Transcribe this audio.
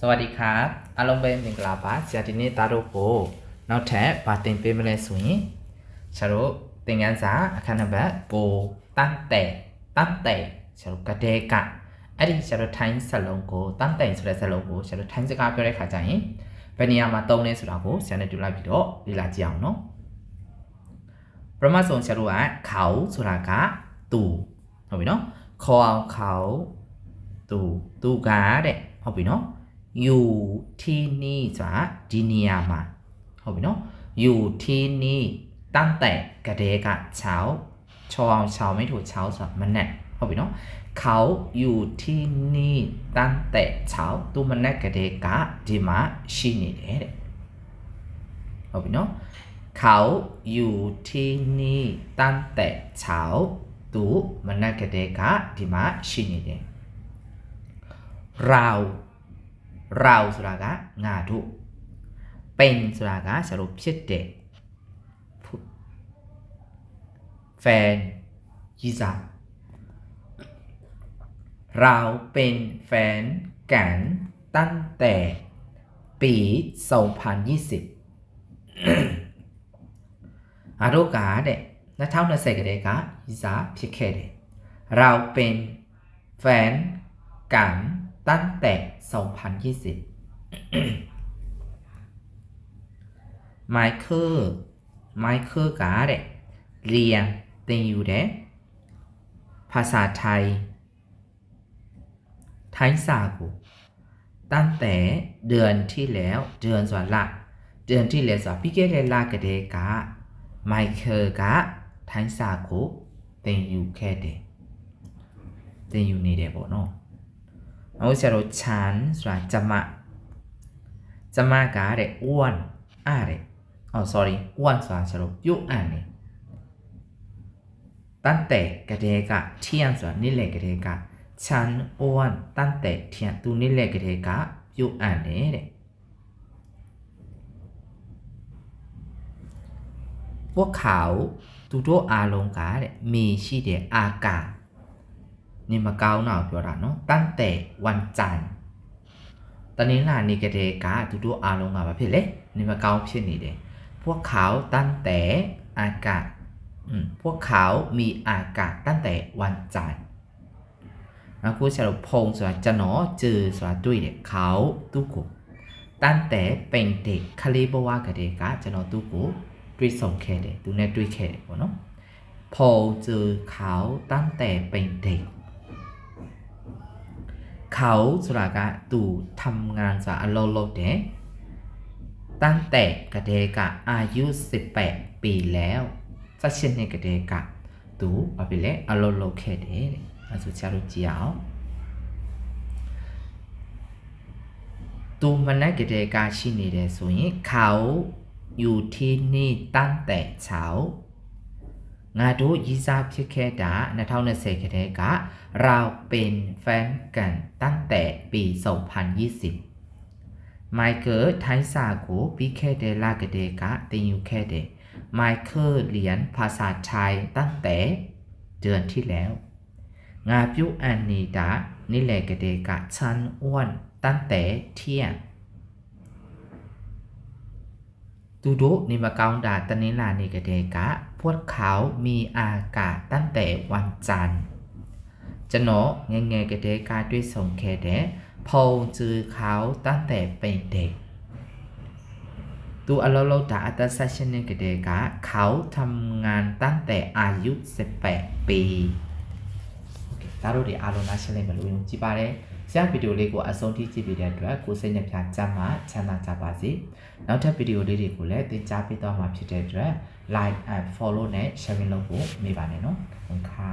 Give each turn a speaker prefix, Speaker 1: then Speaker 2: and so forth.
Speaker 1: สวัสดีครับအားလုံးပဲမင်္ဂလာပါဆရာဒီနေ့သားတို့ကိုနောက်ထပ်ဗာတင်ပေးမလဲဆိုရင်ဆရာတို့သင်ခန်းစာအခန်းနံပါတ်9တန်တဲ့တန်တဲ့ဆရာတို့ကတဲ့ကအဲ့ဒီဆရာတို့ထိုင်းစက်လုံးကိုတန်တဲ့ဆိုတဲ့စက်လုံးကိုဆရာတို့ထိုင်းစကားပြောတဲ့ခါကျရင်ဘယ်နေရာမှာသုံးလဲဆိုတာကိုဆရာနဲ့တူလိုက်ပြီးတော့လေ့လာကြည့်အောင်နော်ပထမဆုံးဆရာတို့ကခေါဆိုတာကသူဟုတ်ပြီနော်ခေါ်အောင်ခေါသူသူကတဲ့ဟုတ်ပြီနော် อยู่ที่นี่จ้ะจีเนียมาเข้าไปเนาะอยู่ที่นี่ตั้งแต่กระเดกะเช้าชาวเช้าไม่ถูกเช้าจ้มันแน่เข้าไปเนาะเขาอยู่ที่นี่ตั้งแต่เช้าตัวมันแน่กระเดกะจีมาชินิเอเข้าไปเนาะเขาอยู่ที่นี่ตั้งแต่เช้าตัวมันแน่กระเดกะจีมาชินิเดเรา เราสุรากะงาดุเป็นสุรากะสรุปชื่อเด็กแฟนยิซาเราเป็นแฟนกันตั้งแต่ปี2020อารุกาเด็กนัทเท่านักเสกเด็กะยิซาพิเคเดเราเป็นแฟนกัน ตั้งแต่ 2020 ไมเคิลไมเคิลกาเดเรียนตีอยู่เดภาษาไทย ไทยสาบุตั้งแต่เดือนที่แล้วเดือนสวนละเดือนที่แล้วสอนพี่เกเรลากเดกาไมเคิลกาไทยสาบุตีอยู่แค่เดเติอยู่ในเดบอเนาะ အခုဆရာတို့ချန်ဆိုတာကျမကျမကတဲ့อ้วนအားတဲ့အော် sorry อ้วนဆိုတာဆရာတို့ပြုတ်အံ့နေတန်တဲ့ကတဲ့ကထီယန်ဆိုတာနေ့လေကတဲ့ကချန်อ้วนတန်တဲ့ထီယန်သူနေ့လေကတဲ့ကပြုတ်အံ့နေတဲ့พวกเขาသူတို့အားလုံးကတဲ့มีရှိတဲ့အာကာ นี่มาเกาหน่าเปียวระเนาะตั้งแต่วันจันทร์ตอนนี้น่ะนี่กะเดกาดูดูอาลงมาแบบเพลนี่มาเกาเช่นนี้เดพวกเขาตั้งแต่อากาศพวกเขามีอากาศตั้งแต่วันจันทร์นะครูสรุปพงศ์สวัสดิ์จะหนอจือสวัสดิ์ด้วยเด็กเขาตุกุตั้งแต่เป็นเด็กคาลิบว่ากเดกาจะหนอตุกุด้วยส่งเคเดตุเนด้วยเคเดเนาะพงศ์จือเขาตั้งแต่เป็นเด็ก ขาဆိုတာကသူทำงานဆိုတာအလုပ်လုပ်တယ်ตั้งแต่กระเดกะอายุ18 ปีแล้ว18နှစ်ကတည်းကသူဘာဖြစ်လဲအလုပ်လုပ်ခဲ့တယ်တဲ့အဲဆိုချာတို့ကြည့်အောင်သူမနက်ကတည်းကရှိနေတယ်ဆိုရင်เขาอยู่ที่นี่ตั้งแต่เช้า ငါတို့ရည်စားဖြစ်ခဲ့တာ2020ကတည်းကเราเป็นแฟนกันตั้งแต่ปี2020 မိုက်เคิลထိုင်းစာကိုပြီးခဲ့တဲ့လကတည်းကသင်ယူခဲ့တယ်။မိုက်เคิลเรียนภาษาไทยตั้งแต่เดือนที่แล้วงาပြုတ်အန်နေတာနေ့လယ်ကတည်းကချန်อ้วนตั้งแต่เที่ยงသူတို့နေမကောင်းတာတနင်္လာနေ့ကတည်းက พวกเขามีอากาศตั้งแต่วันจันทร์จะโนเงเงกเดกาด้วยสงเคเดพอจือเขาตั้งแต่เป็นเด็กตัวอโลโลตาอัตซาชเนกเดกาเขาทำงานตั้งแต่อายุ 18 ปีโอเคตาโรดีอารนาเชเลมาลุยงจิบาเร ဆရာဗီဒီယိုလေးကိုအဆုံးထိကြည့်ပြီးတဲ့အတွက်ကိုစိတ်နှပြကြမှာချမ်းသာကြပါစေနောက်ထပ်ဗီဒီယိုလေးတွေကိုလည်းသင်ကြားပေးသွားမှာဖြစ်တဲ့အတွက် like and follow နဲ့ sharing လုပ်ဖို့မေ့ပါနဲ့နော်ဟုတ်ခါ